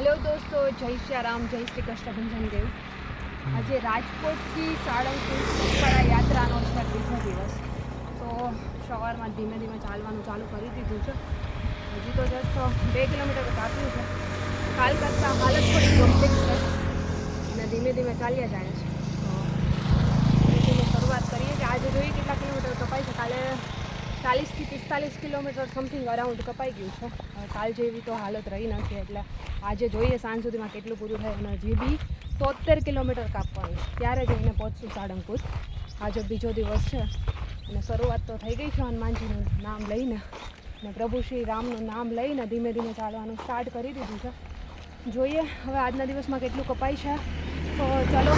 Hello દોસ્તો, જય શ્રી રામ જય શ્રી કૃષ્ણ દેવ. આજે રાજકોટથી સાળંગપુર યાત્રાનો છે બીજો દિવસ. તો સવારમાં ધીમે ધીમે ચાલવાનું ચાલુ કરી દીધું છે. હજી તો જસ્ટ બે કિલોમીટર કાપ્યું છે. કાલ કરતાં હાલત થોડી ગંભીર છે. અને ધીમે ધીમે ચાલ્યા જાય છે. શરૂઆત કરીએ કે આજે જોઈએ કેટલા કિલોમીટર કપાય છે. કાલે ચાલીસથી પિસ્તાલીસ કિલોમીટર સમથિંગ અરાઉન્ડ કપાઈ ગયું છે. કાલ જેવી તો હાલત રહી નથી એટલે આજે જોઈએ સાંજ સુધીમાં કેટલું પૂરું થાય અને હજી બી તોતેર કિલોમીટર કાપવાનું છે. ત્યારે જઈને પહોંચશું સાળંગપુર. આજે બીજો દિવસ છે, અને શરૂઆત તો થઈ ગઈ છે હનુમાનજીનું નામ લઈને, અને પ્રભુ શ્રી રામનું નામ લઈને ધીમે ધીમે ચાલવાનું સ્ટાર્ટ કરી દીધું છે. જોઈએ હવે આજના દિવસમાં કેટલું કપાય છે. તો ચલો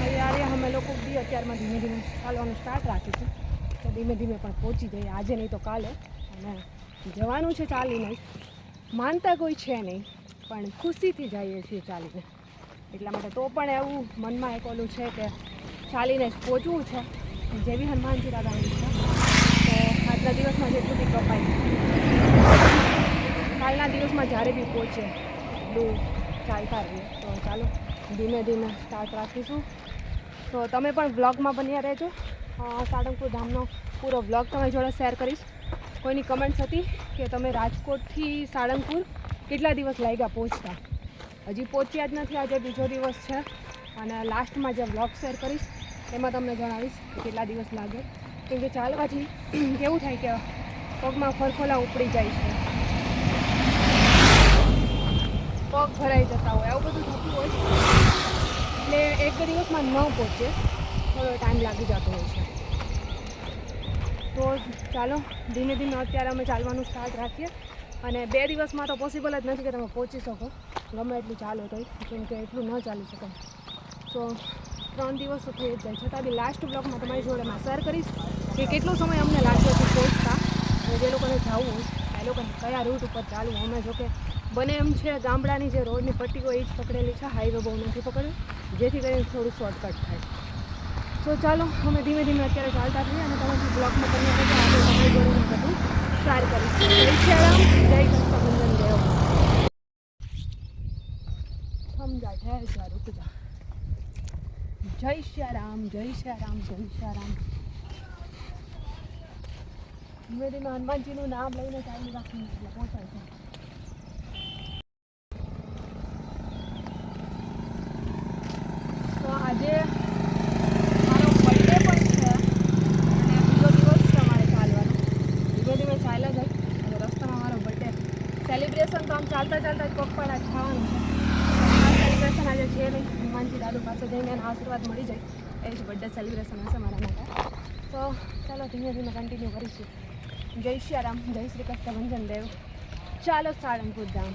તૈયારી અમે લોકો બી અત્યારમાં ધીમે ધીમે ચાલવાનું સ્ટાર્ટ રાખીશું. તો ધીમે ધીમે પણ પહોંચી જઈએ. આજે નહીં તો કાલે. અને જવાનું છે ચાલીને. જ માનતા કોઈ છે નહીં, પણ ખુશીથી જઈએ છીએ ચાલીને. એટલા માટે તો પણ એવું મનમાં એક ઓલું છે કે ચાલીને જ પહોંચવું છે. જેવી હનુમાનજી દાદાની છે, તો આજના દિવસમાં જેટલું બી કપાય. કાલના દિવસમાં જ્યારે બી પહોંચે, એટલું ચાલતા રહીએ. તો ચાલો, ધીમે ધીમે સ્ટાર્ટ રાખીશું. તો તમે પણ વ્લોગમાં બન્યા રહેજો. સાળંગપુર ધામનો પૂરો વ્લોગ તમારી જોડે શેર કરીશ. કોઈની કમેન્ટ્સ હતી કે તમે રાજકોટથી સાળંગપુર કેટલા દિવસ લાગ્યા પહોંચતા? હજી પહોંચ્યા જ નથી, આજે બીજો દિવસ છે. અને લાસ્ટમાં જે વ્લોગ શેર કરીશ, એમાં તમને જણાવીશ કેટલા દિવસ લાગે. કેમ કે ચાલવાથી કેવું થાય કે પગમાં ફરફોલા ઉપડી જાય છે. પગ ભરાઈ જતા હોય, આવું બધું થતું હોય એટલે એક દિવસમાં ન પહોંચે, થોડો ટાઈમ લાગી જતો હોય છે. તો ચાલો, ધીમે ધીમે અત્યારે અમે ચાલવાનું સ્ટાર્ટ રાખીએ. અને બે દિવસમાં તો પોસિબલ જ નથી કે તમે પહોંચી શકો. ગમે એટલું ચાલો તો કેમ કે એટલું ન ચાલી શકાય. સો ત્રણ દિવસ તો થઈ જ જાય. છતાં બી લાસ્ટ બ્લોકમાં તમારી જોડે મેં શેર કરીશ કે કેટલો સમય અમને લાગ્યો છે પહોંચતા. અને જે લોકોને જવું એ લોકોને કયા રૂટ ઉપર ચાલવું અમે જોકે બને એમ છે, ગામડાની જે રોડની પટ્ટી હોય એ જ પકડેલી છે હાઈવે બહુ નથી પકડ્યો. જેથી કરીને થોડું શોર્ટકટ થાય. સો ચાલો, અમે ધીમે ધીમે અત્યારે ચાલતા થઈએ અને તમે બ્લોગમાં તમને આગળ તમારી જોડે બધું શેર કરીશ. જય શ્રી રામ જય કૃષ્ણબંધન દેવ સમજા ઠેર જા રૂક જા. જય શ્રી રામ જય શ્રી રામ જય શ્યા રામ ધીમે ધીમે હનુમાનજીનું નામ લઈને ચાલુ રાખીને પહોંચાય છે તો આજે મારો બર્થડે પણ છે અને બીજો દિવસ છે અમારે ચાલવાનો ધીમે ધીમે ચાલ્યા જાય અને રસ્તામાં મારો બર્થડે સેલિબ્રેશન તો આમ ચાલતા ચાલતા જ ખાવાનું આજે છે હનુમાનજી દાદુ પાસે જઈને એના આશીર્વાદ મળી જાય. એ જ બર્થડે સેલિબ્રેશન હશે મારા માટે. તો ચાલો ધીમે ધીમે કન્ટિન્યુ કરીશું. જય શ્રી રામ. જય શ્રી કૃષ્ણ. ભંજન દેવ. ચાલો સાળંગપુર ધામ.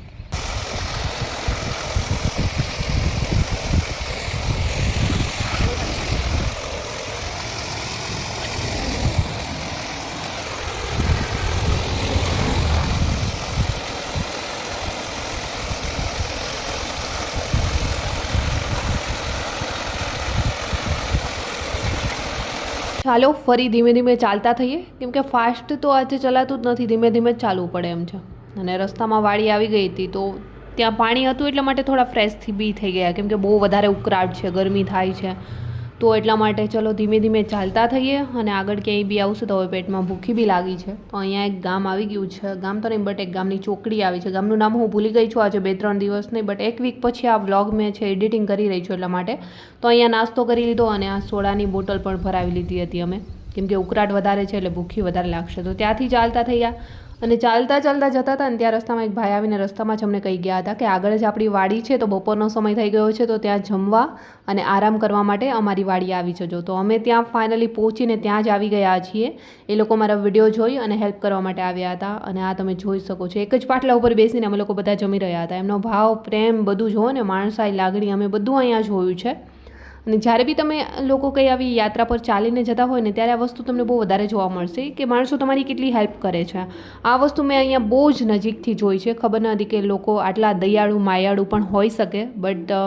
ચાલો ફરી ધીમે ધીમે ચાલતા થઈએ. કેમ કે ફાસ્ટ તો આજે ચલાતું જ નથી, ધીમે ધીમે ચાલવું પડે એમ છે. અને રસ્તામાં વાડી આવી ગઈ હતી તો ત્યાં પાણી હતું એટલા માટે થોડા ફ્રેશથી બી થઈ ગયા. કેમ કે બહુ વધારે ઉકળાટ છે, ગરમી થાય છે. તો એટલા માટે ચલો ધીમે ધીમે ચાલતા થઈએ અને આગળ ક્યાંય બી આવશે તો હવે પેટમાં ભૂખી બી લાગી છે. તો અહીંયા એક ગામ આવી ગયું છે. ગામ તો નહીં બટ એક ગામની ચોકડી આવી છે. ગામનું નામ હું ભૂલી ગઈ છું આજે બે ત્રણ દિવસ નહીં બટ એક વીક પછી આ વ્લોગ મેં છે એડિટિંગ કરી રહી છું એટલા માટે. તો અહીંયા નાસ્તો કરી લીધો અને આ સોડાની બોટલ પણ ભરાવી લીધી હતી અમે. કેમ કે ઉકળાટ વધારે છે એટલે ભૂખી વધારે લાગશે. તો ત્યાંથી ચાલતા થઈ ગયા અને ચાલતા ચાલતા જતા હતા ને ત્યાં રસ્તામાં એક ભાઈ આવીને રસ્તામાં જ અમને કહી ગયા હતા કે આગળ જ આપણી વાડી છે તો બપોરનો સમય થઈ ગયો છે તો ત્યાં જમવા અને આરામ કરવા માટે અમારી વાડી આવી જજો. તો અમે ત્યાં ફાઇનલી પહોંચીને ત્યાં જ આવી ગયા છીએ. એ લોકો મારા વીડિયો જોઈ અને હેલ્પ કરવા માટે આવ્યા હતા અને આ તમે જોઈ શકો છો. એક જ પાટલા ઉપર બેસીને અમે લોકો બધા જમી રહ્યા હતા. એમનો ભાવ, પ્રેમ બધું જુઓ ને, માણસાઈ લાગણી અમે બધું અહીંયા જોયું છે. અને જ્યારે બી તમે લોકો કંઈ આવી યાત્રા પર ચાલીને જતા હોય ને, ત્યારે આ વસ્તુ તમને બહુ વધારે જોવા મળશે કે માણસો તમારી કેટલી હેલ્પ કરે છે. આ વસ્તુ મેં અહીંયા બહુ જ નજીકથી જોઈ છે. ખબર ન હતી કે લોકો આટલા દયાળુ, માયાળુ પણ હોઈ શકે બટ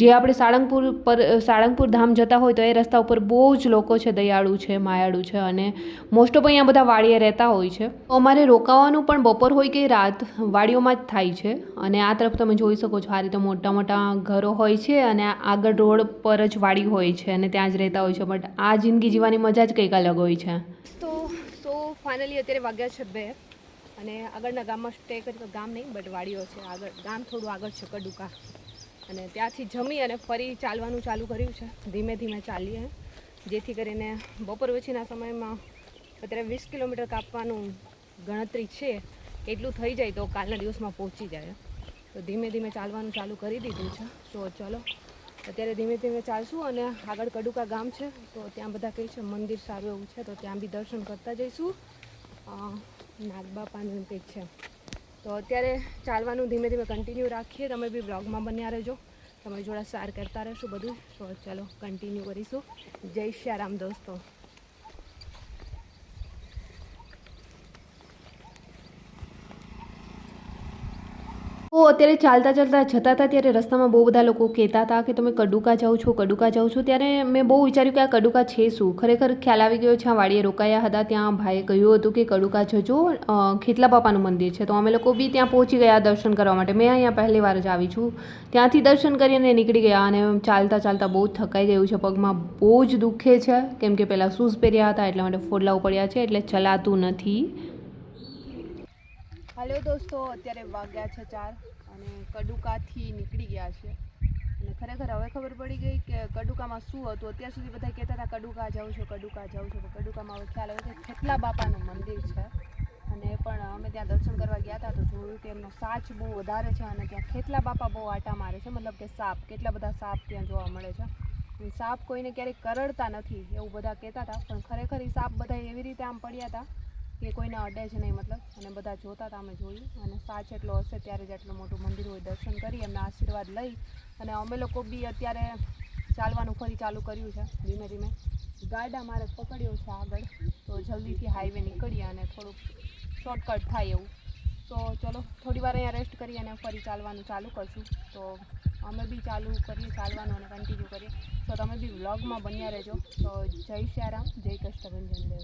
જે આપણે સાળંગપુર પર સાળંગપુર ધામ જતા હોય તો એ રસ્તા ઉપર બહુ જ લોકો છે, દયાળુ છે, માયાળુ છે અને મોસ્ટ ઓફ અહીંયા બધા વાડીએ રહેતા હોય છે. અમારે રોકાવાનું પણ બપોર હોય કે રાત વાડીઓમાં જ થાય છે અને આ તરફ તમે જોઈ શકો છો, આ રીતે મોટા મોટા ઘરો હોય છે અને આગળ રોડ પર જ વાડી હોય છે અને ત્યાં જ રહેતા હોય છે બટ આ જિંદગી જીવવાની મજા જ કંઈક અલગ હોય છે. તો સો ફાઇનલી અત્યારે વાગ્યા છે બે અને આગળના ગામમાં સ્ટે કરી તો ગામ નહીં બટ વાડીઓ છે. આગળ, ગામ થોડું આગળ છે, કડુકા. અને ત્યાંથી જમી અને ફરી ચાલવાનું ચાલુ કર્યું છે. ધીમે ધીમે ચાલીએ. જેથી કરીને બપોર પછીના સમયમાં અત્યારે વીસ કિલોમીટર કાપવાનું ગણતરી છે, એટલું થઈ જાય તો કાલના દિવસમાં પહોંચી જાય. તો ધીમે ધીમે ચાલવાનું ચાલુ કરી દીધું છે. તો ચલો અત્યારે ધીમે ધીમે ચાલશું અને આગળ કડુકા ગામ છે, તો ત્યાં બધા કહે છે, મંદિર સારું એવું છે. તો ત્યાં બી દર્શન કરતા જઈશું. નાગબાપાનું કંઈક છે. તો અત્યારે ચાલવાનું ધીમે ધીમે કન્ટિન્યુ રાખીએ. તમે બી બ્લોગમાં બન્યા રહેજો. તમે જોડે સાર કરતા રહેશું બધું. તો ચલો કન્ટિન્યુ કરીશું. જય શ્યારામ રામ દોસ્તો. તો અત્યારે ચાલતા ચાલતા જતા હતા ત્યારે રસ્તામાં બહુ બધા લોકો કહેતા હતા કે તમે કડુકા જાઓ છો, કડુકા જાઓ છો. ત્યારે મેં બહુ વિચાર્યું કે આ કડુકા છે શું? ખરેખર ખ્યાલ આવી ગયો છે, આ વાડીએ રોકાયા હતા. ત્યાં ભાઈએ કહ્યું હતું કે કડુકા જજો ખેતલા બાપાનું મંદિર છે. તો અમે લોકો બી ત્યાં પહોંચી ગયા દર્શન કરવા માટે. મેં અહીંયા પહેલી વાર જ આવી છું. ત્યાંથી દર્શન કરીને નીકળી ગયા અને ચાલતા ચાલતા બહુ થકાઈ ગયું છે. પગમાં બહુ જ દુખે છે. કેમ કે પહેલાં શૂઝ પહેર્યા હતા, એટલા માટે ફોડલા પડ્યા છે, એટલે ચલાતું નથી. હાલો દોસ્તો, અત્યારે વાગ્યા છે ચાર અને કડુકાથી નીકળી ગયા છે. અને ખરેખર હવે ખબર પડી ગઈ કે કડુકામાં શું હતું. અત્યાર સુધી બધા કહેતા હતા, કડુકા જાઉં છું, કડુકા જાઉં છું. કડુકામાં હવે ખ્યાલ આવ્યો કે ખેતલા બાપાનું મંદિર છે. અને પણ અમે ત્યાં દર્શન કરવા ગયા હતા તો જોયું કે એમનો સાચ બહુ વધારે છે અને ત્યાં ખેતલા બાપા બહુ આટા મારે છે. મતલબ કે સાપ, કેટલા બધા સાપ ત્યાં જોવા મળે છે. સાપ કોઈને ક્યારેય કરડતા નથી એવું બધા કહેતા હતા. પણ ખરેખર એ સાપ બધા એવી રીતે આમ પડ્યા હતા કે કોઈને અડે જ નહીં મતલબ. અને બધા જોતા હતા, અમે જોયું. અને સાચ એટલો હશે ત્યારે જ આટલું મોટું મંદિર હોય, દર્શન કરી, એમના આશીર્વાદ લઈ. અને અમે લોકો બી અત્યારે ચાલવાનું ફરી ચાલુ કર્યું છે, ધીમે ધીમે. ગાડા મારે પકડ્યો છે આગળ. તો જલ્દીથી હાઈવે નીકળીએ અને થોડુંક શોર્ટકટ થાય એવું. તો ચલો, થોડી વાર અહીંયા રેસ્ટ કરીએ અને ફરી ચાલવાનું ચાલુ કરશું. તો અમે બી ચાલુ કરીએ, ચાલવાનું અને કન્ટિન્યુ કરીએ. તો તમે બી વ્લોગમાં બન્યા રહેજો. તો જય શ્યારામ, જય કષ્ટભંજન દેવ.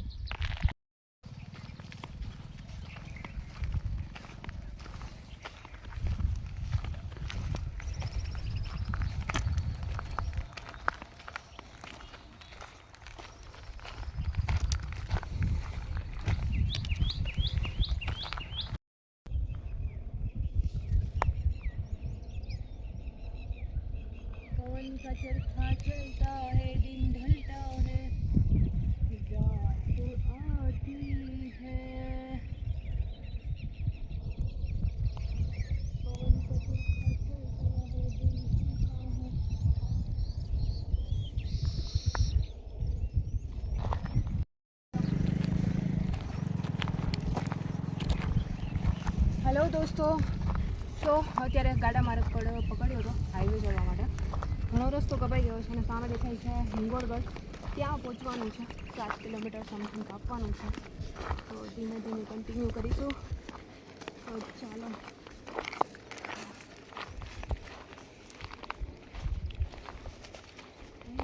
पवन का चरखा चलता है दिन ढलता है रात आती है पवन का चरखा चलता है दिन ढलता है હેલો દોસ્તો તો અત્યારે ગાડા માર્ગ પર પકડ્યો હતો હાઈવે જવા માટે ઘણો રસ્તો કપાઈ ગયો છે અને સામે દેખાય છે હિંગોળગઢ ત્યાં પહોંચવાનું છે. સાત કિલોમીટર સમથિંગ કાપવાનું છે. તો ધીમે ધીમે કન્ટિન્યુ કરીશું. તો ચાલો તો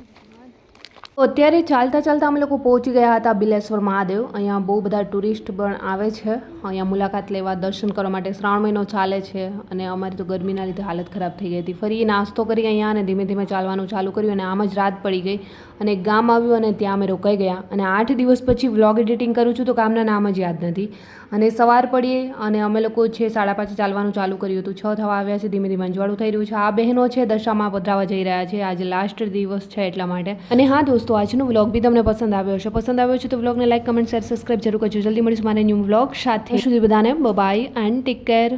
અત્યારે ચાલતા ચાલતા અમે લોકો પહોંચી ગયા હતા બિલેશ્વર મહાદેવ. અહીંયા બહુ બધા ટુરિસ્ટ પણ આવે છે. અહીંયા મુલાકાત લેવા, દર્શન કરવા માટે શ્રાવણ મહિનો ચાલે છે અને અમારી તો ગરમીના લીધે હાલત ખરાબ થઈ ગઈ હતી. ફરી નાસ્તો કરી અહીંયા અને ધીમે ધીમે ચાલવાનું ચાલુ કર્યું અને આમ જ રાત પડી ગઈ અને એક ગામ આવ્યું અને ત્યાં અમે રોકાઈ ગયા. અને આઠ દિવસ પછી વ્લોગ એડિટિંગ કરું છું તો ગામના નામ જ યાદ નથી. અને સવાર પડીએ અને અમે લોકો છે સાડા પાંચે ચાલવાનું ચાલુ કર્યું હતું. છ થવા આવ્યા છે, ધીમે ધીમે અંજવાળું થઈ રહ્યું છે. આ બહેનો છે, દશામાં પધરાવા જઈ રહ્યા છે. આજે લાસ્ટ દિવસ છે એટલા માટે. અને હા દોસ્તો આજનો વ્લોગ બી તમને પસંદ આવ્યો હશે. પસંદ આવ્યો છે તો વ્લોગને લાઈક, કમેન્ટ, શેર સબસ્ક્રાઈબ જરૂર કરજો. જલ્દી મળીશું મારે ન્યૂ વ્લોગ સાથે. સુધી બધાને બાય એન્ડ ટેક કેર